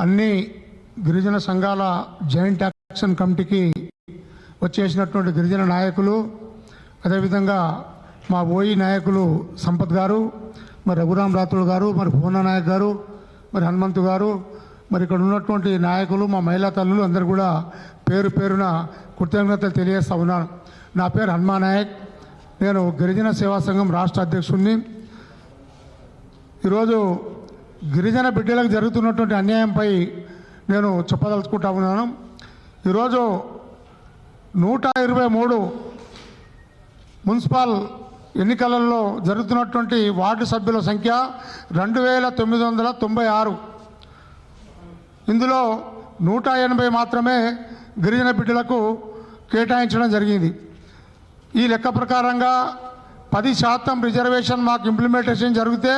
అన్ని గిరిజన సంఘాల జాయింట్ యాక్షన్ కమిటీకి వచ్చేసినటువంటి గిరిజన నాయకులు అదేవిధంగా మా ఓయి నాయకులు సంపత్ గారు మరి రఘురాం రాథోడ్ గారు మరి భువన నాయక్ గారు మరి హనుమంతు గారు మరి ఇక్కడ ఉన్నటువంటి నాయకులు మా మహిళా తల్లులు అందరూ కూడా పేరు పేరున కృతజ్ఞతలు తెలియజేస్తా ఉన్నాను. నా పేరు హనుమా నాయక్. నేను గిరిజన సేవా సంఘం రాష్ట్ర అధ్యక్షుడిని ఈరోజు గిరిజన బిడ్డలకు జరుగుతున్నటువంటి అన్యాయంపై నేను చెప్పదలుచుకుంటా ఉన్నాను. ఈరోజు నూట ఇరవై మూడు మున్సిపల్ ఎన్నికలలో జరుగుతున్నటువంటి వార్డు సభ్యుల సంఖ్య రెండు వేల తొమ్మిది వందల తొంభై ఆరు. ఇందులో నూట ఎనభై మాత్రమే గిరిజన బిడ్డలకు కేటాయించడం జరిగింది. ఈ లెక్క ప్రకారంగా పది శాతం రిజర్వేషన్ మాకు ఇంప్లిమెంటేషన్ జరిగితే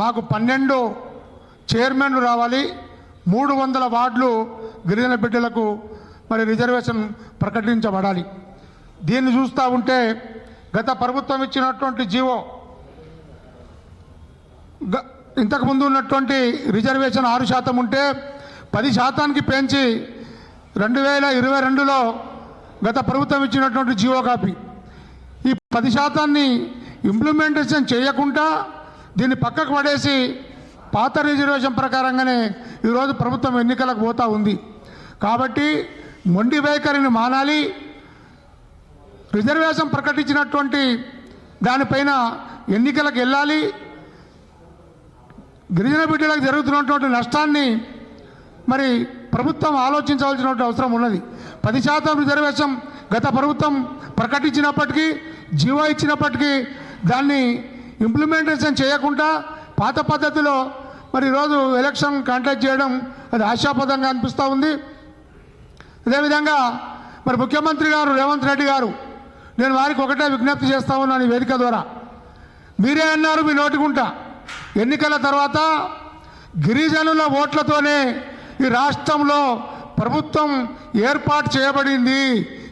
మాకు పన్నెండు చైర్మన్లు రావాలి మూడు వందల వార్డులు గిరిజన బిడ్డలకు మరి రిజర్వేషన్ ప్రకటించబడాలి. దీన్ని చూస్తూ ఉంటే గత ప్రభుత్వం ఇచ్చినటువంటి జీవో గ- ఇంతకుముందు ఉన్నటువంటి రిజర్వేషన్ ఆరు శాతం ఉంటే పది శాతానికి పెంచి రెండు వేల ఇరవై రెండులో గత ప్రభుత్వం ఇచ్చినటువంటి జీవో కాపీ. ఈ పది శాతాన్ని ఇంప్లిమెంటేషన్ చేయకుండా దీన్ని పక్కకు పడేసి పాత రిజర్వేషన్ ప్రకారంగానే ఈరోజు ప్రభుత్వం ఎన్నికలకు పోతా ఉంది. కాబట్టి మొండి వైఖరిని మానాలి. రిజర్వేషన్ ప్రకటించినటువంటి దానిపైన ఎన్నికలకు వెళ్ళాలి. గిరిజన బిడ్డలకు జరుగుతున్నటువంటి నష్టాన్ని మరి ప్రభుత్వం ఆలోచించవలసినటువంటి అవసరం ఉన్నది. పది శాతం రిజర్వేషన్ గత ప్రభుత్వం ప్రకటించినప్పటికీ జీవో ఇచ్చినప్పటికీ దాన్ని ఇంప్లిమెంటేషన్ చేయకుండా పాత పద్ధతిలో మరి ఈరోజు ఎలక్షన్ కాంటాక్ట్ చేయడం అది ఆశాపదంగా అనిపిస్తూ ఉంది. అదేవిధంగా మరి ముఖ్యమంత్రి గారు రేవంత్ రెడ్డి గారు నేను వారికి ఒకటే విజ్ఞప్తి చేస్తా ఉన్నాను ఈ వేదిక ద్వారా. మీరే అన్నారు మీ నోటికుంటా. ఎన్నికల తర్వాత గిరిజనుల ఓట్లతోనే ఈ రాష్ట్రంలో ప్రభుత్వం ఏర్పాటు చేయబడింది.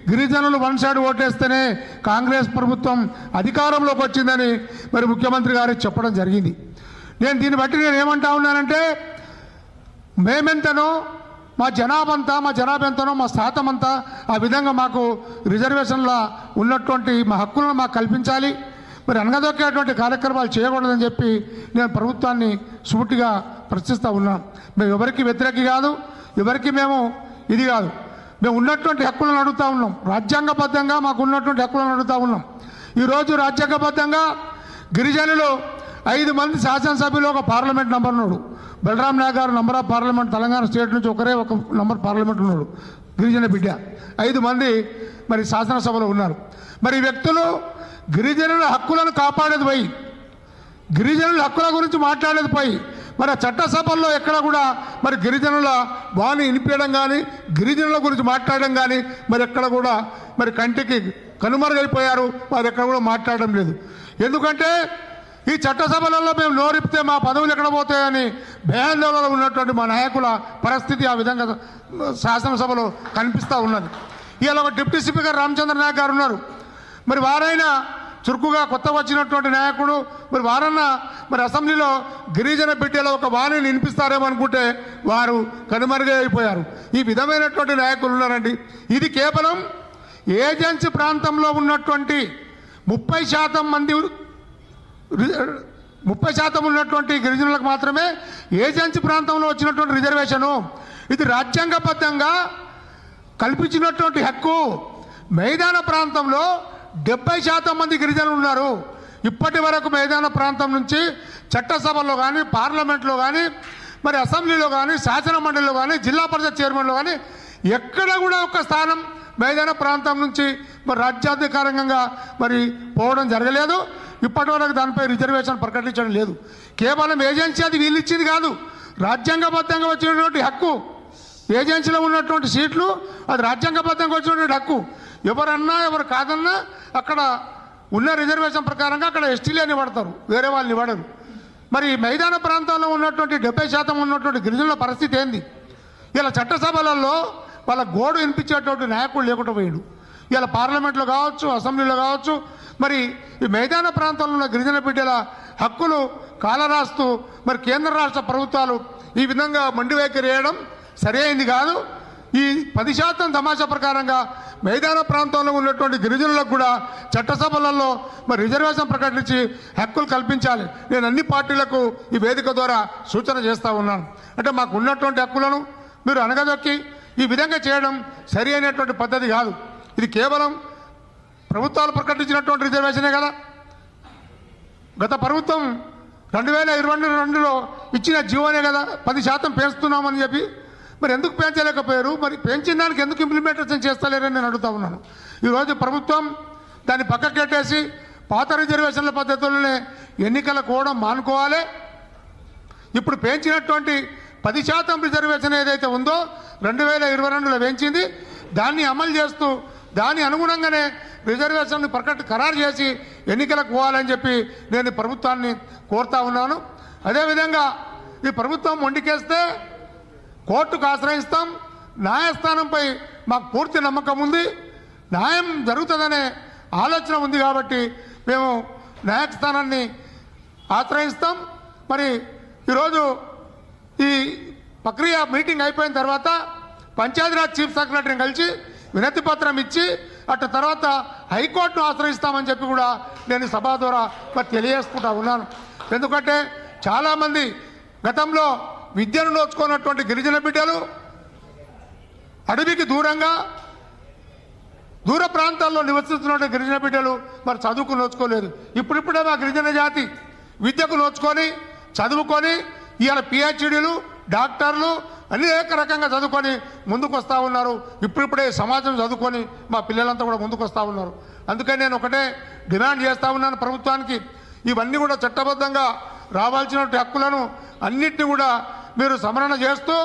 గిరిజనులు వన్ సైడ్ ఓటేస్తేనే కాంగ్రెస్ ప్రభుత్వం అధికారంలోకి వచ్చిందని మరి ముఖ్యమంత్రి గారు చెప్పడం జరిగింది. నేను దీన్ని బట్టి నేను ఏమంటా ఉన్నానంటే మేమెంతనో మా జనాభంతా మా జనాభంతనో మా శాతం అంతా ఆ విధంగా మాకు రిజర్వేషన్ల ఉన్నటువంటి మా హక్కులను మాకు కల్పించాలి. మరి అనగదొక్కేటువంటి కార్యక్రమాలు చేయకూడదని చెప్పి నేను ప్రభుత్వాన్ని సూటిగా ప్రశ్నిస్తూ ఉన్నాను. మేము ఎవరికి వ్యతిరేకి కాదు ఎవరికి మేము ఇది కాదు. మేము ఉన్నటువంటి హక్కులను అడుగుతూ ఉన్నాం. రాజ్యాంగబద్ధంగా మాకు ఉన్నటువంటి హక్కులను అడుగుతూ ఉన్నాం. ఈరోజు రాజ్యాంగబద్ధంగా గిరిజనులు ఐదు మంది శాసనసభ్యులు ఒక పార్లమెంట్ నంబర్ ఉన్నాడు. బలరాం నాయక్ గారు number of parliament Telangana state నుంచి ఒకరే ఒక నంబర్ పార్లమెంట్ ఉన్నాడు. గిరిజన బిడ్డ. ఐదు మంది మరి శాసనసభలో ఉన్నారు. మరి వ్యక్తులు గిరిజనుల హక్కులను కాపాడేది పోయి గిరిజనుల హక్కుల గురించి మాట్లాడేది పోయి మరి ఆ చట్టసభల్లో ఎక్కడ కూడా మరి గిరిజనుల వాణి వినిపించడం కానీ గిరిజనుల గురించి మాట్లాడడం కానీ మరి ఎక్కడ కూడా మరి కంటికి కనుమరుగైపోయారు. వారు ఎక్కడ కూడా మాట్లాడడం లేదు. ఎందుకంటే ఈ చట్టసభలలో మేము నోరిపితే మా పదవులు ఎక్కడ పోతాయని భయాందోళనలో ఉన్నటువంటి మా నాయకుల పరిస్థితి ఆ విధంగా శాసనసభలో కనిపిస్తూ ఉన్నది. ఇవాళ ఒక డిప్యూటీ స్పీకర్ రామచంద్ర నాయక్ గారు ఉన్నారు. మరి వారైనా చురుకుగా కొత్త వచ్చినటువంటి నాయకుడు. మరి వారన్నా మరి అసెంబ్లీలో గిరిజన పెట్టేలా ఒక వాణిని వినిపిస్తారేమో అనుకుంటే వారు కనుమరుగైపోయారు ఈ విధమైనటువంటి నాయకులు ఉన్నారండి. ఇది కేవలం ఏజెన్సీ ప్రాంతంలో ఉన్నటువంటి ముప్పై శాతం మంది ముప్పై శాతం ఉన్నటువంటి గిరిజనులకు మాత్రమే ఏజెన్సీ ప్రాంతంలో వచ్చినటువంటి రిజర్వేషను. ఇది రాజ్యాంగబద్ధంగా కల్పించినటువంటి హక్కు. మైదాన ప్రాంతంలో డెబ్బై శాతం మంది గిరిజనులు ఉన్నారు. ఇప్పటి వరకు మైదాన ప్రాంతం నుంచి చట్టసభలో కానీ పార్లమెంట్లో కానీ మరి అసెంబ్లీలో కానీ శాసన మండలిలో కానీ జిల్లా పరిషత్ చైర్మన్లో కానీ ఎక్కడ కూడా ఒక స్థానం మైదాన ప్రాంతం నుంచి మరి రాజ్యాధికారంగా మరి పోవడం జరగలేదు. ఇప్పటి వరకు దానిపై రిజర్వేషన్ ప్రకటించడం లేదు. కేవలం ఏజెన్సీ అది వీళ్ళు ఇచ్చింది కాదు. రాజ్యాంగబద్ధంగా వచ్చినటువంటి హక్కు. ఏజెన్సీలో ఉన్నటువంటి సీట్లు అది రాజ్యాంగబద్ధంగా వచ్చినటువంటి హక్కు. ఎవరన్నా ఎవరు కాదన్నా అక్కడ ఉన్న రిజర్వేషన్ ప్రకారంగా అక్కడ ఎస్టీలే నిలబడతారు వేరే వాళ్ళు నిలబడరు మరి మైదాన ప్రాంతాల్లో ఉన్నటువంటి డెబ్బై శాతం ఉన్నటువంటి గిరిజనుల పరిస్థితి ఏంది? ఇలా చట్టసభలలో వాళ్ళ గోడు వినిపించేటువంటి నాయకుడు లేకుండా పోయాడు. ఇలా పార్లమెంట్లో కావచ్చు అసెంబ్లీలో కావచ్చు మరి ఈ మైదాన ప్రాంతంలో ఉన్న గిరిజన బిడ్డల హక్కులు కాలరాస్తూ మరి కేంద్ర రాష్ట్ర ప్రభుత్వాలు ఈ విధంగా మండి వైఖరి వేయడం సరైంది కాదు. ఈ పది శాతం తమాషా ప్రకారంగా మైదాన ప్రాంతంలో ఉన్నటువంటి గిరిజనులకు కూడా చట్టసభలలో మరి రిజర్వేషన్ ప్రకటించి హక్కులు కల్పించాలి. నేను అన్ని పార్టీలకు ఈ వేదిక ద్వారా సూచన చేస్తూ ఉన్నాను. అంటే మాకు ఉన్నటువంటి హక్కులను మీరు అనగదొక్కి ఈ విధంగా చేయడం సరి అయినటువంటి పద్ధతి కాదు. ఇది కేవలం ప్రభుత్వాలు ప్రకటించినటువంటి రిజర్వేషనే కదా. గత ప్రభుత్వం రెండు వేల ఇరవై రెండులో ఇచ్చిన జీవోనే కదా. పది శాతం పెంచుతున్నామని చెప్పి మరి ఎందుకు పెంచలేకపోయారు? మరి పెంచిన దానికి ఎందుకు ఇంప్లిమెంటేషన్ చేస్తలేరని నేను అడుగుతా ఉన్నాను. ఈరోజు ప్రభుత్వం దాన్ని పక్కకెట్టేసి పాత రిజర్వేషన్ల పద్ధతులనే ఎన్నికల కూడా మానుకోవాలి. ఇప్పుడు పెంచినటువంటి పది శాతం రిజర్వేషన్ ఏదైతే ఉందో రెండు వేల ఇరవై రెండులో పెంచింది. దాన్ని అమలు చేస్తూ దాని అనుగుణంగానే రిజర్వేషన్ ప్రకట ఖరారు చేసి ఎన్నికలకు పోవాలని చెప్పి నేను ప్రభుత్వాన్ని కోరుతా ఉన్నాను. అదేవిధంగా ఈ ప్రభుత్వం వండికేస్తే కోర్టుకు ఆశ్రయిస్తాం. న్యాయస్థానంపై మాకు పూర్తి నమ్మకం ఉంది. న్యాయం జరుగుతుందనే ఆలోచన ఉంది కాబట్టి మేము న్యాయస్థానాన్ని ఆశ్రయిస్తాం. మరి ఈరోజు ఈ ప్రక్రియ మీటింగ్ అయిపోయిన తర్వాత పంచాయతీరాజ్ చీఫ్ సెక్రటరీని కలిసి వినతి పత్రం ఇచ్చి అటు తర్వాత హైకోర్టును ఆశ్రయిస్తామని చెప్పి కూడా నేను సభ ద్వారా మరి తెలియజేసుకుంటా ఉన్నాను. ఎందుకంటే చాలామంది గతంలో విద్యను నోచుకున్నటువంటి గిరిజన బిడ్డలు అడవికి దూరంగా దూర ప్రాంతాల్లో నివసిస్తున్నటువంటి గిరిజన బిడ్డలు మరి చదువుకు నోచుకోలేదు. ఇప్పుడిప్పుడే మా గిరిజన జాతి విద్యకు నోచుకొని చదువుకొని ఇవాళ పిహెచ్డీలు డాక్టర్లు అనేక రకంగా చదువుకొని ముందుకు వస్తూ ఉన్నారు. ఇప్పుడిప్పుడే సమాజం చదువుకొని మా పిల్లలంతా కూడా ముందుకు వస్తూ ఉన్నారు. అందుకని నేను ఒకటే డిమాండ్ చేస్తూ ఉన్నాను ప్రభుత్వానికి. ఇవన్నీ కూడా చట్టబద్ధంగా రావాల్సిన హక్కులను అన్నిటిని కూడా మీరు సమరణ చేస్తూ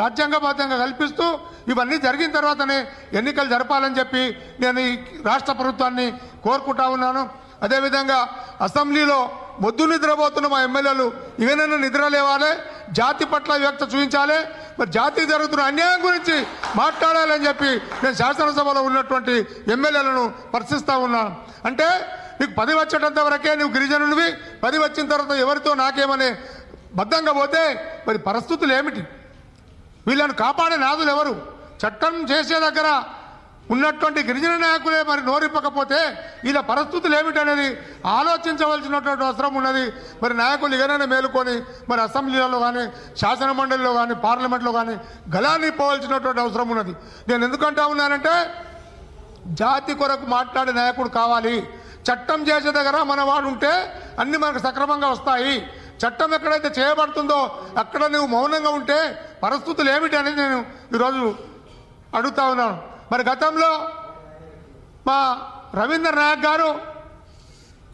రాజ్యాంగబద్ధంగా కల్పిస్తూ ఇవన్నీ జరిగిన తర్వాతనే ఎన్నికలు జరపాలని చెప్పి నేను ఈ రాష్ట్ర ప్రభుత్వాన్ని కోరుకుంటా ఉన్నాను. అదేవిధంగా అసెంబ్లీలో మొద్దు నిద్రపోతున్న మా ఎమ్మెల్యేలు ఇకనైనా నిద్ర లేవాలి జాతి పట్ల వ్యక్త చూపించాలి మరి జాతికి జరుగుతున్న అన్యాయం గురించి మాట్లాడాలని చెప్పి నేను శాసనసభలో ఉన్నటువంటి ఎమ్మెల్యేలను ప్రశ్నిస్తూ ఉన్నాను అంటే నీకు పది వచ్చేటంత వరకే నువ్వు గిరిజనుడివి పది వచ్చిన తర్వాత ఎవరితో నాకేమనే బద్ధంగా పోతే మరి పరిస్థితులు ఏమిటి? వీళ్ళను కాపాడే నాదులు ఎవరు? చట్టం చేసే దగ్గర ఉన్నటువంటి గిరిజన నాయకులే మరి నోరిప్పకపోతే వీళ్ళ పరిస్థితులు ఏమిటనేది ఆలోచించవలసినటువంటి అవసరం ఉన్నది. మరి నాయకులు ఏదైనా మేలుకొని మరి అసెంబ్లీలలో కానీ శాసన మండలిలో కానీ పార్లమెంట్లో కానీ గలాన్ని పోవాల్సినటువంటి అవసరం ఉన్నది. నేను ఎందుకంటా ఉన్నానంటే జాతి కొరకు మాట్లాడే నాయకుడు కావాలి. చట్టం చేసే దగ్గర మన వాడు ఉంటే అన్ని మనకు సక్రమంగా వస్తాయి. చట్టం ఎక్కడైతే చేయబడుతుందో అక్కడ నువ్వు మౌనంగా ఉంటే పరిస్థితులు ఏమిటి అనేది నేను ఈరోజు అడుగుతా ఉన్నాను. మరి గతంలో మా రవీంద్ర నాయక్ గారు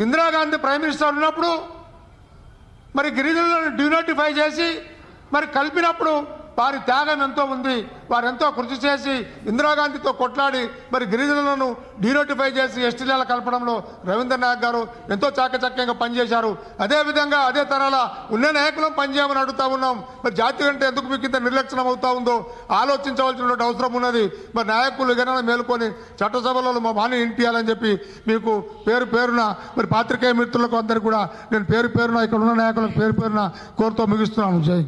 ఇందిరాగాంధీ ప్రైమ్ మినిస్టర్ ఉన్నప్పుడు మరి గిరిజనులను డ్యూనోటిఫై చేసి మరి కలిపినప్పుడు వారి త్యాగం ఎంతో ఉంది. వారు ఎంతో కృషి చేసి ఇందిరాగాంధీతో కొట్లాడి మరి గిరిజనులను డీనోటిఫై చేసి ఎస్టీలలో కలపడంలో రవీంద్రనాథ్ గారు ఎంతో చాకచక్యంగా పనిచేశారు. అదేవిధంగా అదే తరాల ఉన్న నాయకులను పనిచేయమని అడుగుతా ఉన్నాం. మరి జాతి అంటే ఎందుకు మీకు ఇంత నిర్లక్ష్యం అవుతా ఉందో ఆలోచించవలసినటువంటి అవసరం ఉన్నది. మరి నాయకులు గణన మేలుకొని చట్టసభలలో మా బాణి ఇంటియాలని చెప్పి మీకు పేరు పేరున మరి పాత్రికేయ మిత్రులకు అందరికీ కూడా నేను పేరు పేరున ఇక్కడ ఉన్న నాయకులకు పేరు పేరున కోరుతూ ముగిస్తున్నాను. జై